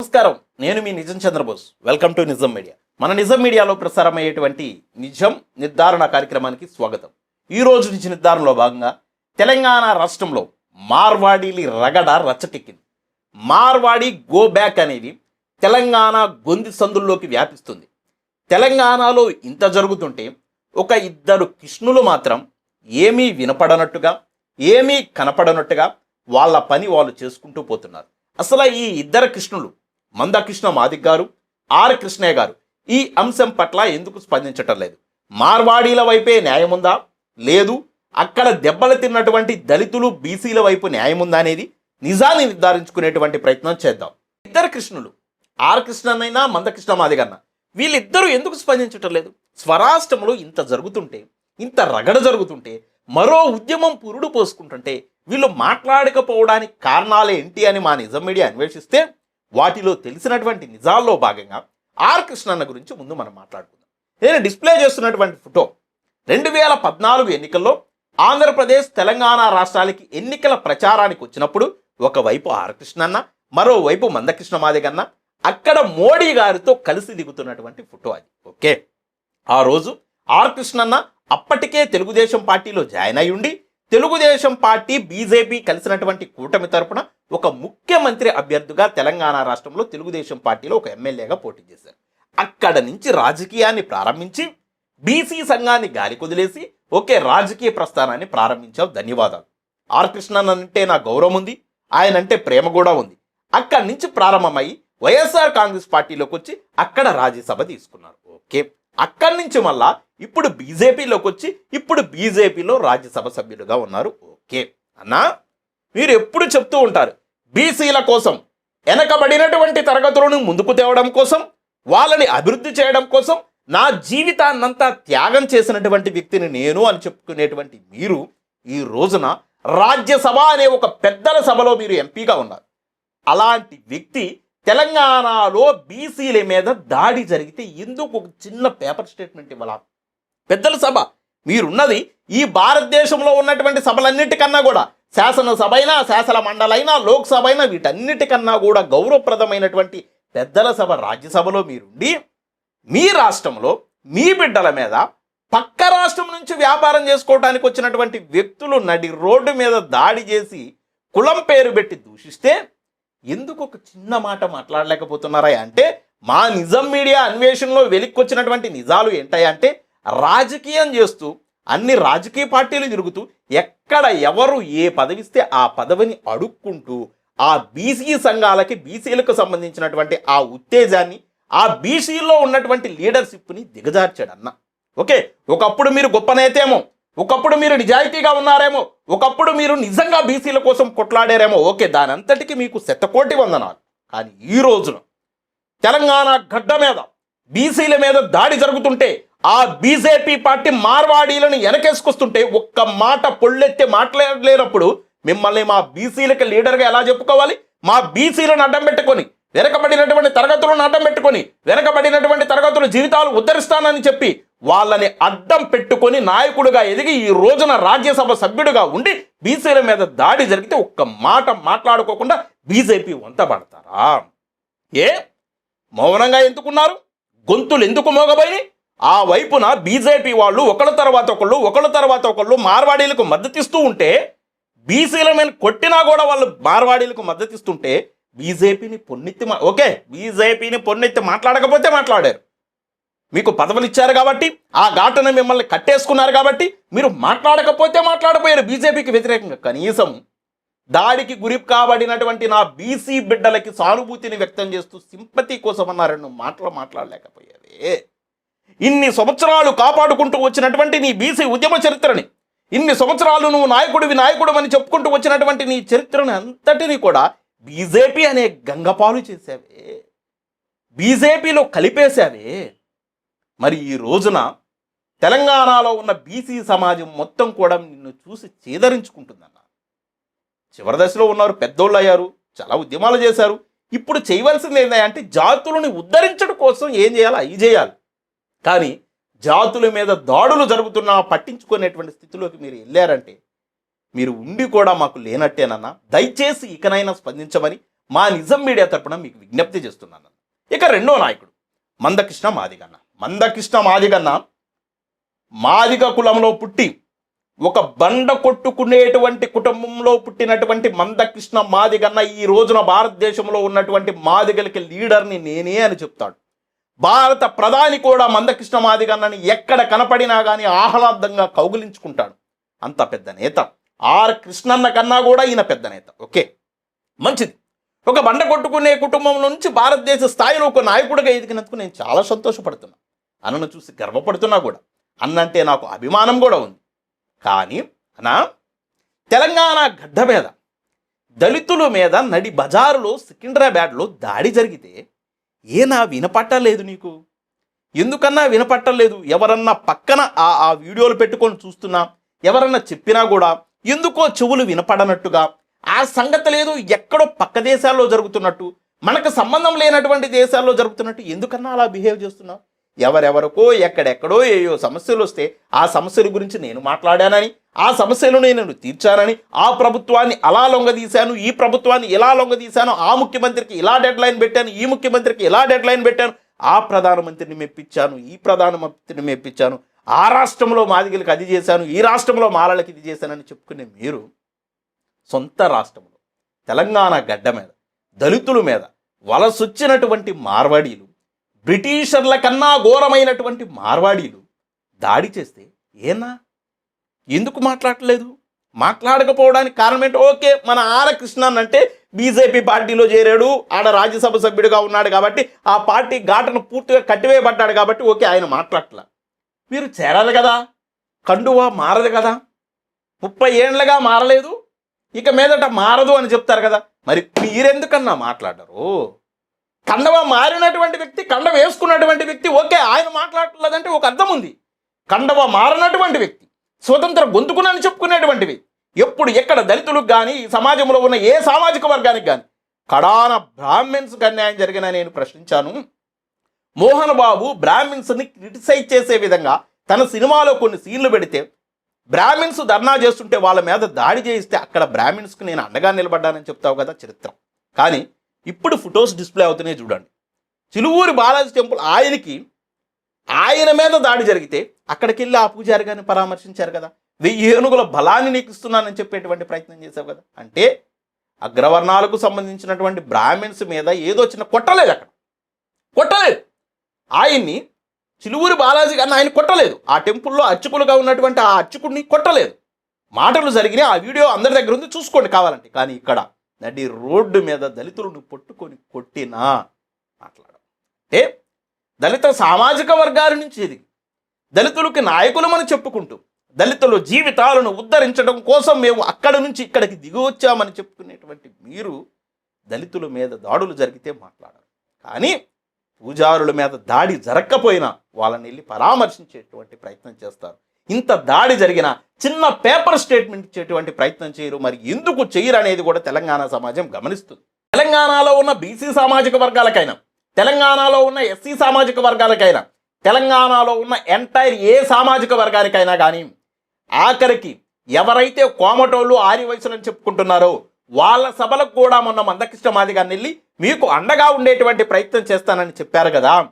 నమస్కారం. నేను మీ Nijam Chandrabose. Welcome to Nijam media మన నిజం మీడియాలో ప్రసారమయ్యేటువంటి నిజం నిర్ధారణ కార్యక్రమానికి స్వాగతం. ఈ రోజు నుంచి నిర్ధారణలో భాగంగా తెలంగాణ రాష్ట్రంలో మార్వాడీలి రగడ రచ్చకెక్కింది మార్వాడి గో బ్యాక్ అనేది తెలంగాణ గొంతి సందుల్లోకి వ్యాపిస్తుంది. తెలంగాణలో ఇంత జరుగుతుంటే ఒక ఇద్దరు కృష్ణులు మాత్రం ఏమీ వినపడనట్టుగా ఏమీ కనపడనట్టుగా వాళ్ళ పని వాళ్ళు చేసుకుంటూ పోతున్నారు. అసలు ఈ ఇద్దరు కృష్ణులు మందకృష్ణ మాదిక్ గారు ఆర్ కృష్ణయ్య గారు. ఈ అంశం పట్ల ఎందుకు స్పందించటం లేదు? మార్వాడీల వైపే న్యాయం ఉందా? లేదు. అక్కడ దెబ్బలు తిన్నటువంటి దళితులు బీసీల వైపు న్యాయం ఉందా అనేది నిజాన్ని నిర్ధారించుకునేటువంటి ప్రయత్నం చేద్దాం. ఇద్దరు కృష్ణులు ఆర్ కృష్ణనైనా మందకృష్ణ మాదిగన్న వీళ్ళిద్దరూ ఎందుకు స్పందించటం లేదు? స్వరాష్ట్రంలో ఇంత జరుగుతుంటే ఇంత రగడ జరుగుతుంటే మరో ఉద్యమం పురుడు పోసుకుంటుంటే వీళ్ళు మాట్లాడకపోవడానికి కారణాలు ఏంటి అని మా నిజం మీడియా అన్వేషిస్తే వాటిలో తెలిసినటువంటి నిజాల్లో భాగంగా ఆర్ కృష్ణన్న గురించి ముందు మనం మాట్లాడుకుందాం. నేను డిస్ప్లే చేస్తున్నటువంటి ఫోటో రెండు వేల పద్నాలుగు ఎన్నికల్లో ఆంధ్రప్రదేశ్ తెలంగాణ రాష్ట్రాలకి ఎన్నికల ప్రచారానికి వచ్చినప్పుడు ఒకవైపు ఆర్ కృష్ణన్న మరోవైపు మందకృష్ణ మాదిగన్న అక్కడ మోడీ గారితో కలిసి దిగుతున్నటువంటి ఫోటో అది. ఓకే? ఆ రోజు ఆర్ కృష్ణన్న అప్పటికే తెలుగుదేశం పార్టీలో జాయిన్ అయ్యుండి తెలుగుదేశం పార్టీ బీజేపీ కలిసినటువంటి కూటమి తరపున ఒక ముఖ్యమంత్రి అభ్యర్థిగా తెలంగాణ రాష్ట్రంలో తెలుగుదేశం పార్టీలో ఒక ఎమ్మెల్యేగా పోటీ చేశారు. అక్కడ నుంచి రాజకీయాన్ని ప్రారంభించి బీసీ సంఘాన్ని గాలి కుదిలేసి ఒకే రాజకీయ ప్రస్థానాన్ని ప్రారంభించావు ధన్యవాదాలు. ఆర్ కృష్ణన్ అంటే నా గౌరవం ఉంది ఆయన అంటే ప్రేమ కూడా ఉంది. అక్కడి నుంచి ప్రారంభమై వైఎస్ఆర్ కాంగ్రెస్ పార్టీలోకి వచ్చి అక్కడ రాజ్యసభ తీసుకున్నారు. ఓకే అక్కడి నుంచి మళ్ళా ఇప్పుడు బీజేపీలోకి వచ్చి ఇప్పుడు బీజేపీలో రాజ్యసభ సభ్యులుగా ఉన్నారు. ఓకే. అన్నా మీరు ఎప్పుడు చెప్తూ ఉంటారు బీసీల కోసం వెనకబడినటువంటి తరగతులను ముందుకు తేవడం కోసం వాళ్ళని అభివృద్ధి చేయడం కోసం నా జీవితాన్నంతా త్యాగం చేసినటువంటి వ్యక్తిని నేను అని చెప్పుకునేటువంటి మీరు ఈ రోజున రాజ్యసభ అనే ఒక పెద్దల సభలో మీరు ఎంపీగా ఉన్నారు. అలాంటి వ్యక్తి తెలంగాణలో బీసీల మీద దాడి జరిగితే ఎందుకు ఒక చిన్న పేపర్ స్టేట్మెంట్ ఇవ్వాలి? పెద్దల సభ. మీరున్నది ఈ భారతదేశంలో ఉన్నటువంటి సభలన్నిటికన్నా కూడా శాసనసభ అయినా శాసన మండలైనా లోక్సభ అయినా వీటన్నిటికన్నా కూడా గౌరవప్రదమైనటువంటి పెద్దల సభ రాజ్యసభలో మీరుండి మీ రాష్ట్రంలో మీ బిడ్డల మీద పక్క రాష్ట్రం నుంచి వ్యాపారం చేసుకోవడానికి వచ్చినటువంటి వ్యక్తులు నడి రోడ్డు మీద దాడి చేసి కులం పేరు పెట్టి దూషిస్తే ఎందుకు ఒక చిన్న మాట మాట్లాడలేకపోతున్నారా? అంటే మా నిజం మీడియా అన్వేషణలో వెలిక్కొచ్చినటువంటి నిజాలు ఏంటాయంటే రాజకీయం చేస్తూ అన్ని రాజకీయ పార్టీలు తిరుగుతూ ఎక్కడ ఎవరు ఏ పదవిస్తే ఆ పదవిని అడుక్కుంటూ ఆ బీసీ సంఘాలకి బీసీలకు సంబంధించినటువంటి ఆ ఉత్తేజాన్ని ఆ బీసీలో ఉన్నటువంటి లీడర్షిప్ని దిగజార్చాడు అన్న ఓకే? ఒకప్పుడు మీరు గొప్ప నేతేమో ఒకప్పుడు మీరు నిజాయితీగా ఉన్నారేమో ఒకప్పుడు మీరు నిజంగా బీసీల కోసం కొట్లాడారేమో ఓకే దాని అంతటికి మీకు శతకోటి వందనాలు. కానీ ఈ రోజున తెలంగాణ గడ్డ మీద బీసీల మీద దాడి జరుగుతుంటే ఆ బీజేపీ పార్టీ మార్వాడీలను వెనకేసుకొస్తుంటే ఒక్క మాట పొళ్ళెత్తి మాట్లాడలేనప్పుడు మిమ్మల్ని మా బీసీలకు లీడర్గా ఎలా చెప్పుకోవాలి? మా బీసీలను అడ్డం పెట్టుకొని వెనకబడినటువంటి తరగతులను అడ్డం పెట్టుకొని వెనకబడినటువంటి తరగతుల జీవితాలు ఉద్ధరిస్తానని చెప్పి వాళ్ళని అడ్డం పెట్టుకొని నాయకుడుగా ఎదిగి ఈ రోజున రాజ్యసభ సభ్యుడిగా ఉండి బీసీల మీద దాడి జరిగితే ఒక్క మాట మాట్లాడుకోకుండా బీజేపీ వంతపడతారా? ఏ? మౌనంగా ఎందుకున్నారు? గొంతులు ఎందుకు మోగబోయి ఆ వైపున బీజేపీ వాళ్ళు ఒకళ్ళ తర్వాత ఒకళ్ళు ఒకళ్ళ తర్వాత ఒకళ్ళు మార్వాడీలకు మద్దతిస్తూ ఉంటే బీసీల మీద కొట్టినా కూడా వాళ్ళు మార్వాడీలకు మద్దతిస్తుంటే బీజేపీని పొన్నెత్తి మా ఓకే బీజేపీని పొన్నెత్తి మాట్లాడకపోతే మాట్లాడారు. మీకు పదవులు ఇచ్చారు కాబట్టి ఆ ఘాటను మిమ్మల్ని కట్టేసుకున్నారు కాబట్టి మీరు మాట్లాడకపోతే మాట్లాడపోయారు బీజేపీకి వ్యతిరేకంగా. కనీసం దాడికి గురి కాబడినటువంటి నా బీసీ బిడ్డలకి సానుభూతిని వ్యక్తం చేస్తూ సింపతి కోసం అన్న రెండు మాటలు మాట్లాడలేకపోయావే. ఇన్ని సంవత్సరాలు కాపాడుకుంటూ వచ్చినటువంటి నీ బీసీ ఉద్యమ చరిత్రని ఇన్ని సంవత్సరాలు నువ్వు నాయకుడివి నాయకుడు అని చెప్పుకుంటూ వచ్చినటువంటి నీ చరిత్రను అంతటిని కూడా బీజేపీ అనే గంగపాలు చేశావే. బీజేపీలో కలిపేశావే. మరి ఈ రోజున తెలంగాణలో ఉన్న బీసీ సమాజం మొత్తం కూడా నిన్ను చూసి చేదరించుకుంటుందన్న. చివరి దశలో ఉన్నారు పెద్దోళ్ళు అయ్యారు చాలా ఉద్యమాలు చేశారు. ఇప్పుడు చేయవలసింది ఏంటంటే జాతులని ఉద్ధరించడం కోసం ఏం చేయాలి? అవి చేయాలి. కానీ జాతుల మీద దాడులు జరుగుతున్నా పట్టించుకునేటువంటి స్థితిలోకి మీరు వెళ్ళారంటే మీరు ఉండి కూడా మాకు లేనట్టేనన్నా దయచేసి ఇకనైనా స్పందించమని మా నిజం మీడియా తరపున మీకు విజ్ఞప్తి చేస్తున్నాను. ఇక రెండో నాయకుడు మందకృష్ణ మాదిగన్న. మందకృష్ణ మాదిగన్న మాదిగ కులంలో పుట్టి ఒక బండ కొట్టుకునేటువంటి కుటుంబంలో పుట్టినటువంటి మందకృష్ణ మాదిగన్న ఈ రోజున భారతదేశంలో ఉన్నటువంటి మాదిగలకి లీడర్ని నేనే అని చెప్తాడు. భారత ప్రధాని కూడా మందకృష్ణ మాదిగన్నని ఎక్కడ కనపడినా కానీ ఆహ్లాదంగా కౌగులించుకుంటాడు. అంత పెద్ద నేత. ఆర్ కృష్ణన్న కన్నా కూడా ఈయన పెద్ద నేత. ఓకే. మంచిది. ఒక బండ కొట్టుకునే కుటుంబం నుంచి భారతదేశ స్థాయిలో ఒక నాయకుడిగా ఎదిగినందుకు నేను చాలా సంతోషపడుతున్నా. అన్నను చూసి గర్వపడుతున్నా కూడా. అన్నంటే నాకు అభిమానం కూడా ఉంది. కానీ అనా తెలంగాణ గడ్డ మీద దళితుల మీద నడి బజారులో సికింద్రాబాద్లో దాడి జరిగితే ఏనా వినపట్టలేదు నీకు? ఎందుకన్నా వినపట్టలేదు ఎవరన్నా పక్కన ఆ ఆ వీడియోలు పెట్టుకొని చూస్తున్నా ఎవరన్నా చెప్పినా కూడా ఎందుకో చెవులు వినపడనట్టుగా ఆ సంగతి లేదు ఎక్కడో పక్క దేశాల్లో జరుగుతున్నట్టు మనకు సంబంధం లేనటువంటి దేశాల్లో జరుగుతున్నట్టు ఎందుకన్నా అలా బిహేవ్ చేస్తున్నావు? ఎవరెవరికో ఎక్కడెక్కడో ఏయో సమస్యలు వస్తే ఆ సమస్యల గురించి నేను మాట్లాడానని ఆ సమస్యలను నేను తీర్చానని ఆ ప్రభుత్వాన్ని అలా లొంగదీశాను ఈ ప్రభుత్వాన్ని ఇలా లొంగదీశాను ఆ ముఖ్యమంత్రికి ఇలా డెడ్ లైన్ పెట్టాను ఈ ముఖ్యమంత్రికి ఇలా డెడ్ లైన్ పెట్టాను ఆ ప్రధానమంత్రిని మెప్పించాను ఈ ప్రధానమంత్రిని మెప్పించాను ఆ రాష్ట్రంలో మాదిగలకు అది చేశాను ఈ రాష్ట్రంలో మాలలకు ఇది చేశానని చెప్పుకునే మీరు సొంత రాష్ట్రంలో తెలంగాణ గడ్డ మీద దళితుల మీద వలసొచ్చినటువంటి మార్వాడీలు బ్రిటిషర్ల కన్నా ఘోరమైనటువంటి మార్వాడీలు దాడి చేస్తే ఏనా? ఎందుకు మాట్లాడలేదు? మాట్లాడకపోవడానికి కారణం ఏంటి? ఓకే మన ఆర కృష్ణన్ అంటే బీజేపీ పార్టీలో చేరాడు ఆడ రాజ్యసభ సభ్యుడిగా ఉన్నాడు కాబట్టి ఆ పార్టీ ఘాటను పూర్తిగా కట్టివేయబడ్డాడు కాబట్టి ఓకే ఆయన మాట్లాడట్లా. మీరు చేరాలి కదా కండువా మారదు కదా ముప్పై ఏండ్లుగా మారలేదు ఇక మీదట మారదు అని చెప్తారు కదా. మరి మీరెందుకన్నా మాట్లాడరు? కండవ మారినటువంటి వ్యక్తి కండవ వేసుకున్నటువంటి వ్యక్తి ఓకే ఆయన మాట్లాడలేదంటే ఒక అర్థం ఉంది. కండవ మారినటువంటి వ్యక్తి స్వతంత్ర గొంతుకునని చెప్పుకునేటువంటి వ్యక్తి ఎప్పుడు ఎక్కడ దళితులకు కానీ ఈ సమాజంలో ఉన్న ఏ సామాజిక వర్గానికి కానీ కడాన బ్రాహ్మిన్స్కి అన్యాయం జరిగిన నేను ప్రశ్నించాను. మోహన్ బాబు బ్రాహ్మిన్స్ని క్రిటిసైజ్ చేసే విధంగా తన సినిమాలో కొన్ని సీన్లు పెడితే బ్రాహ్మిన్స్ ధర్నా చేస్తుంటే వాళ్ళ మీద దాడి చేయిస్తే అక్కడ బ్రాహ్మిన్స్కి నేను అండగా నిలబడ్డానని చెప్తావు కదా చరిత్ర. కానీ ఇప్పుడు ఫొటోస్ డిస్ప్లే అవుతున్నాయి చూడండి. చిలువూరి బాలాజీ టెంపుల్ ఆయనకి ఆయన మీద దాడి జరిగితే అక్కడికి వెళ్ళి ఆ పూజారి గారిని పరామర్శించారు కదా. వెయ్యి ఏనుగుల బలాన్ని నీకు ఇస్తున్నానని చెప్పేటువంటి ప్రయత్నం చేశావు కదా. అంటే అగ్రవర్ణాలకు సంబంధించినటువంటి బ్రాహ్మిన్స్ మీద ఏదో చిన్న కొట్టలేదు అక్కడ. కొట్టలేదు. ఆయన్ని చిలువూరి బాలాజీ గారిని ఆయన కొట్టలేదు. ఆ టెంపుల్లో అర్చకులుగా ఉన్నటువంటి ఆ అర్చకుడిని కొట్టలేదు. మాటలు జరిగినాయి. ఆ వీడియో అందరి దగ్గర ఉంది. చూసుకోండి కావాలంటే. కానీ ఇక్కడ నడి రోడ్డు మీద దళితులను పట్టుకొని కొట్టినా మాట్లాడం అంటే దళిత సామాజిక వర్గాల నుంచి ఇది దళితులకి నాయకులమని చెప్పుకుంటూ దళితుల జీవితాలను ఉద్ధరించడం కోసం మేము అక్కడి నుంచి ఇక్కడికి దిగి వచ్చామని చెప్పుకునేటువంటి మీరు దళితుల మీద దాడులు జరిగితే మాట్లాడరు. కానీ పూజారుల మీద దాడి జరగకపోయినా వాళ్ళని వెళ్ళి పరామర్శించేటువంటి ప్రయత్నం చేస్తారు. ఇంత దాడి జరిగిన చిన్న పేపర్ స్టేట్మెంట్ ఇచ్చేటువంటి ప్రయత్నం చేయరు. మరి ఎందుకు చేయరు అనేది కూడా తెలంగాణ సమాజం గమనిస్తుంది. తెలంగాణలో ఉన్న బీసీ సామాజిక వర్గాలకైనా తెలంగాణలో ఉన్న ఎస్సీ సామాజిక వర్గాలకైనా తెలంగాణలో ఉన్న ఎంటైర్ ఏ సామాజిక వర్గానికైనా కానీ ఆఖరికి ఎవరైతే కోమటోళ్ళు ఆరి వయసులని చెప్పుకుంటున్నారో వాళ్ళ సభలకు కూడా మొన్న మందకృష్ణ మాదిగారిని వెళ్ళి మీకు అండగా ఉండేటువంటి ప్రయత్నం చేస్తానని చెప్పారు కదా.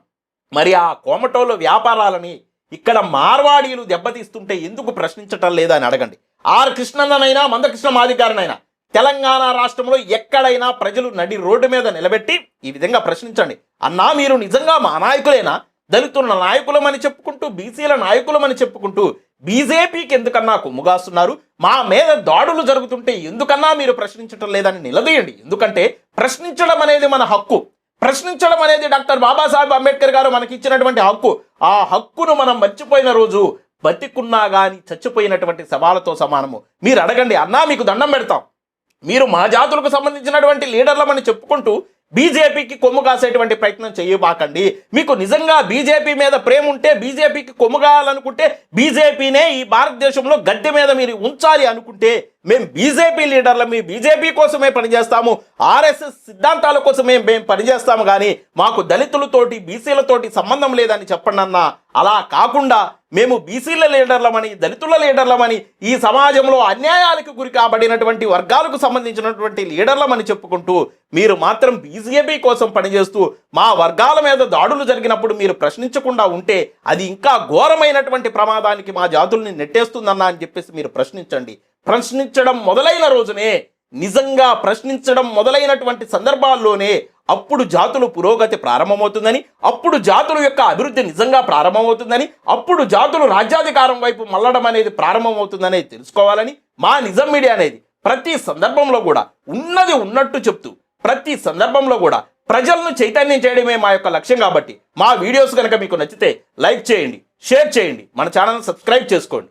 మరి ఆ కోమటోళ్ళ వ్యాపారాలని ఇక్కడ మార్వాడీలు దెబ్బతీస్తుంటే ఎందుకు ప్రశ్నించటం లేదా అని అడగండి. ఆర్ కృష్ణన్ననైనా మందకృష్ణ మాదిగారినైనా తెలంగాణ రాష్ట్రంలో ఎక్కడైనా ప్రజలు నడి రోడ్డు మీద నిలబెట్టి ఈ విధంగా ప్రశ్నించండి. అన్నా మీరు నిజంగా మా నాయకులేనా? దళితుల నాయకులమని చెప్పుకుంటూ బీసీల నాయకులమని చెప్పుకుంటూ బీజేపీకి ఎందుకన్నా కొమ్ముగాస్తున్నారు? మా మీద దాడులు జరుగుతుంటే ఎందుకన్నా మీరు ప్రశ్నించటం లేదని నిలదీయండి. ఎందుకంటే ప్రశ్నించడం అనేది మన హక్కు. ప్రశ్నించడం అనేది డాక్టర్ బాబాసాహెబ్ అంబేద్కర్ గారు మనకి ఇచ్చినటువంటి హక్కు. ఆ హక్కును మనం మర్చిపోయిన రోజు బతికున్నా కానీ చచ్చిపోయినటువంటి సవాలతో సమానము. మీరు అడగండి అన్నా మీకు దండం పెడతాం. మీరు మా జాతులకు సంబంధించినటువంటి లీడర్లమని చెప్పుకుంటూ బీజేపీకి కొమ్ము కాసేటువంటి ప్రయత్నం చేయబాకండి. మీకు నిజంగా బీజేపీ మీద ప్రేమ ఉంటే బీజేపీకి కొమ్ము కాయాలనుకుంటే బీజేపీనే ఈ భారతదేశంలో గడ్డి మీద మీరు ఉంచాలి అనుకుంటే మేము బీజేపీ లీడర్ల మీ బీజేపీ కోసమే పనిచేస్తాము ఆర్ఎస్ఎస్ సిద్ధాంతాల కోసమే మేము పనిచేస్తాము కానీ మాకు దళితులతోటి బీసీలతోటి సంబంధం లేదని చెప్పండి అన్న. అలా కాకుండా మేము బీసీల లీడర్లమని దళితుల లీడర్లమని ఈ సమాజంలో అన్యాయాలకు గురి కాబడినటువంటి వర్గాలకు సంబంధించినటువంటి లీడర్లమని చెప్పుకుంటూ మీరు మాత్రం బీజేపీ కోసం పనిచేస్తూ మా వర్గాల మీద దాడులు జరిగినప్పుడు మీరు ప్రశ్నించకుండా ఉంటే అది ఇంకా ఘోరమైనటువంటి ప్రమాదానికి మా జాతుల్ని నెట్టేస్తుందన్న అని చెప్పేసి మీరు ప్రశ్నించండి. ప్రశ్నించడం మొదలైన రోజునే నిజంగా ప్రశ్నించడం మొదలైనటువంటి సందర్భాల్లోనే అప్పుడు జాతులు పురోగతి ప్రారంభమవుతుందని అప్పుడు జాతుల యొక్క అభివృద్ధి నిజంగా ప్రారంభమవుతుందని అప్పుడు జాతులు రాజ్యాధికారం వైపు మళ్ళడం అనేది ప్రారంభమవుతుందనేది తెలుసుకోవాలని మా నిజం మీడియా అనేది ప్రతి సందర్భంలో కూడా ఉన్నది ఉన్నట్టు చెప్తూ ప్రతి సందర్భంలో కూడా ప్రజలను చైతన్యం చేయడమే మా యొక్క లక్ష్యం కాబట్టి మా వీడియోస్ కనుక మీకు నచ్చితే లైక్ చేయండి షేర్ చేయండి మన ఛానల్ సబ్స్క్రైబ్ చేసుకోండి.